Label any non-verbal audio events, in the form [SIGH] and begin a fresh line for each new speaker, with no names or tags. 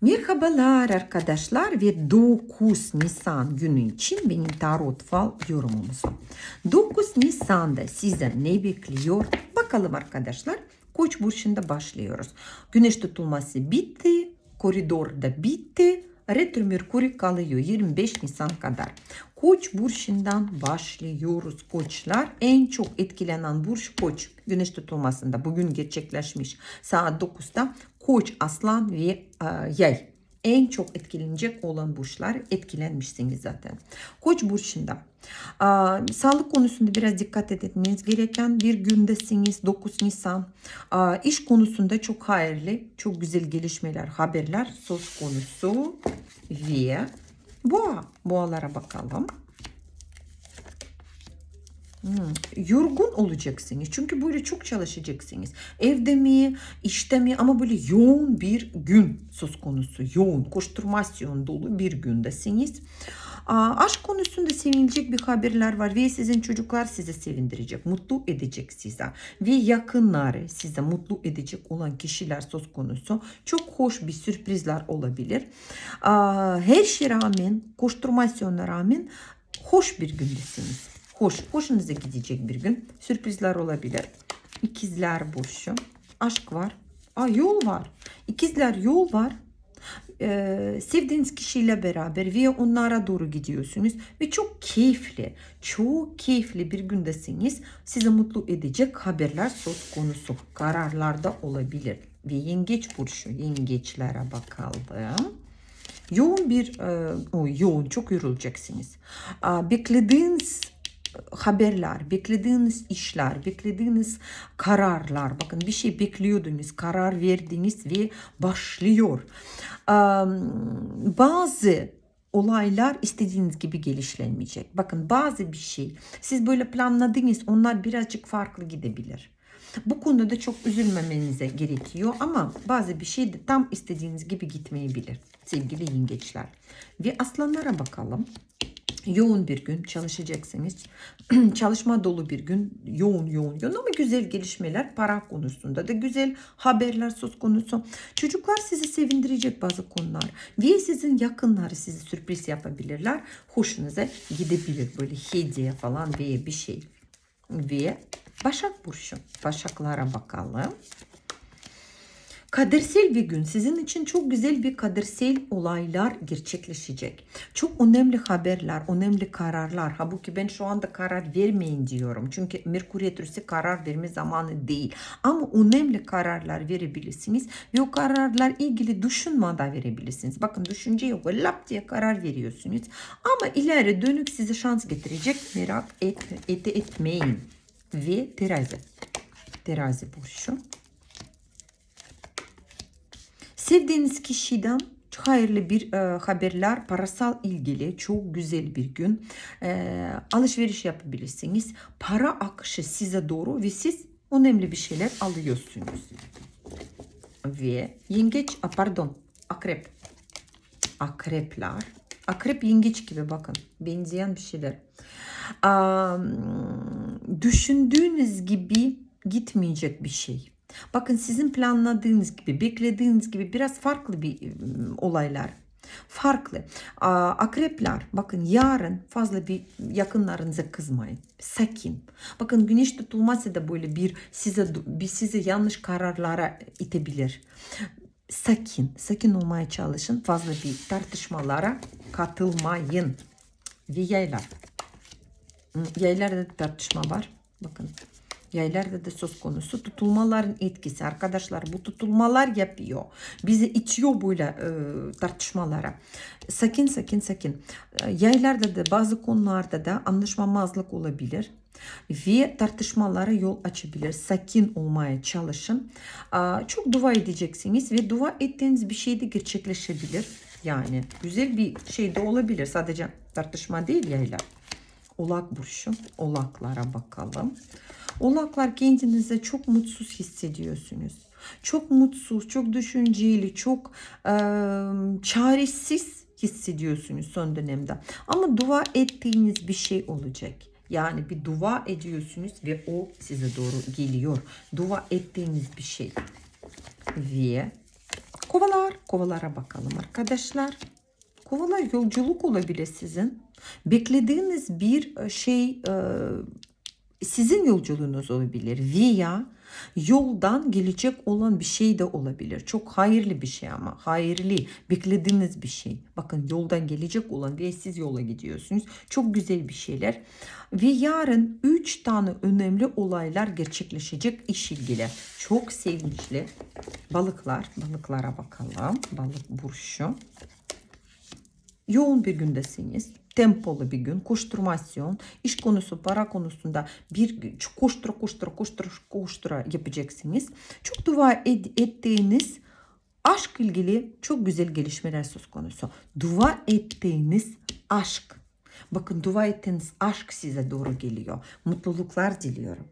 Merhabalar arkadaşlar ve 9 Nisan günü için benim tarot fal yorumumuz. 9 Nisan'da size ne bekliyor? Bakalım arkadaşlar. Koç burçunda başlıyoruz. Güneş tutulması bitti. Koridor da bitti. Retro Merkür kalıyor 25 Nisan kadar. Koç burçundan başlıyoruz koçlar. En çok etkilenen burç koç. Güneş tutulmasında bugün gerçekleşmiş. Saat 9'da koç, aslan ve e, yay. En çok etkilenecek olan burçlar etkilenmişsiniz zaten. Koç burçunda Aa, sağlık konusunda biraz dikkat etmeniz gereken bir gündesiniz 9 Nisan. Aa, iş konusunda çok hayırlı, çok güzel gelişmeler, haberler söz konusu ve boğa. Boğalara bakalım. Hmm, yorgun olacaksınız. Çünkü böyle çok çalışacaksınız. Evde mi, işte mi ama böyle yoğun bir gün söz konusu. Yoğun, koşturmasyon dolu bir gündesiniz. Aa, aşk konusunda sevinilecek bir haberler var ve sizin çocuklar sizi sevindirecek, mutlu edecek size ve yakınları size mutlu edecek olan kişiler söz konusu. Çok hoş bir sürprizler olabilir. Aa, her şeye rağmen, koşturmasyona rağmen hoş bir gündesiniz. Hoş, hoşunuza gidecek bir gün. Sürprizler olabilir. İkizler burcu. Aşk var. Aa, yol var. İkizler yol var. Ee, sevdiğiniz kişiyle beraber ve onlara doğru gidiyorsunuz ve çok keyifli, çok keyifli bir gündesiniz. Size mutlu edecek haberler söz konusu. Kararlarda olabilir. Ve yengeç burcu, yengeçlere bakalım. Yoğun bir, e, o, yoğun çok yorulacaksınız. Aa, beklediğiniz haberler, beklediğiniz işler, beklediğiniz kararlar. Bakın bir şey bekliyordunuz, karar verdiniz ve başlıyor. Bazı olaylar istediğiniz gibi gelişlemeyecek. Bakın bazı bir şey siz böyle planladınız onlar birazcık farklı gidebilir. Bu konuda çok üzülmemenize gerekiyor ama bazı bir şey de tam istediğiniz gibi gitmeyebilir sevgili yengeçler. Ve aslanlara bakalım. Yoğun bir gün çalışacaksınız. [CLEARS THROAT] Çalışma dolu bir gün. Yoğun yoğun yoğun ama güzel gelişmeler para konusunda da güzel haberler söz konusu. Çocuklar sizi sevindirecek bazı konular. Ve sizin yakınları sizi sürpriz yapabilirler. Hoşunuza gidebilir böyle hediye falan veya bir şey. Ve Başak Burcu. Başaklara bakalım. Kadersel bir gün sizin için çok güzel bir kadersel olaylar gerçekleşecek. Çok önemli haberler, önemli kararlar. Halbuki ben şu anda karar vermeyin diyorum. Çünkü Merkür Retrosu karar verme zamanı değil. Ama önemli kararlar verebilirsiniz ve o kararlar ilgili düşünmeden verebilirsiniz. Bakın düşünce yok. Lap diye karar veriyorsunuz. Ama ileri dönük size şans getirecek. Merak et, et, etmeyin. Ve terazi. Terazi burcu. Sevdiğiniz kişiden hayırlı bir e, haberler, parasal ilgili çok güzel bir gün. E, alışveriş yapabilirsiniz. Para akışı size doğru ve siz önemli bir şeyler alıyorsunuz. Ve yengeç, pardon, akrep. Akrepler. Akrep yengeç gibi bakın. Benzeyen bir şeyler. A, düşündüğünüz gibi gitmeyecek bir şey. Bakın sizin planladığınız gibi, beklediğiniz gibi biraz farklı bir olaylar. Farklı. Akrepler bakın yarın fazla bir yakınlarınıza kızmayın. Sakin. Bakın güneş tutulması da böyle bir size bir size yanlış kararlara itebilir. Sakin, sakin olmaya çalışın. Fazla bir tartışmalara katılmayın. Ve yaylar. Yaylarda da tartışma var. Bakın Yaylarda da söz konusu tutulmaların etkisi. Arkadaşlar bu tutulmalar yapıyor. Bizi itiyor böyle e, tartışmalara. Sakin sakin sakin. Yaylarda da bazı konularda da anlaşmamazlık olabilir. Ve tartışmalara yol açabilir. Sakin olmaya çalışın. Çok dua edeceksiniz ve dua ettiğiniz bir şey de gerçekleşebilir. Yani güzel bir şey de olabilir. Sadece tartışma değil yaylar. Olak burcu. Olaklara bakalım. Olaklar kendinize çok mutsuz hissediyorsunuz. Çok mutsuz, çok düşünceli, çok e, çaresiz hissediyorsunuz son dönemde. Ama dua ettiğiniz bir şey olacak. Yani bir dua ediyorsunuz ve o size doğru geliyor. Dua ettiğiniz bir şey. Ve Kovalar, kovalara bakalım arkadaşlar. Kovalar yolculuk olabilir sizin. Beklediğiniz bir e, şey e, sizin yolculuğunuz olabilir veya yoldan gelecek olan bir şey de olabilir. Çok hayırlı bir şey ama hayırlı beklediğiniz bir şey. Bakın yoldan gelecek olan ve siz yola gidiyorsunuz. Çok güzel bir şeyler. Ve yarın 3 tane önemli olaylar gerçekleşecek iş ilgili. Çok sevinçli. Balıklar, balıklara bakalım. Balık burcu yoğun bir gündesiniz. Tempolu bir gün, koşturmasyon, iş konusu, para konusunda bir koştura koştura koştura koştura yapacaksınız. Çok dua ed- ettiğiniz aşk ilgili çok güzel gelişmeler söz konusu. Dua ettiğiniz aşk. Bakın dua ettiğiniz aşk size doğru geliyor. Mutluluklar diliyorum.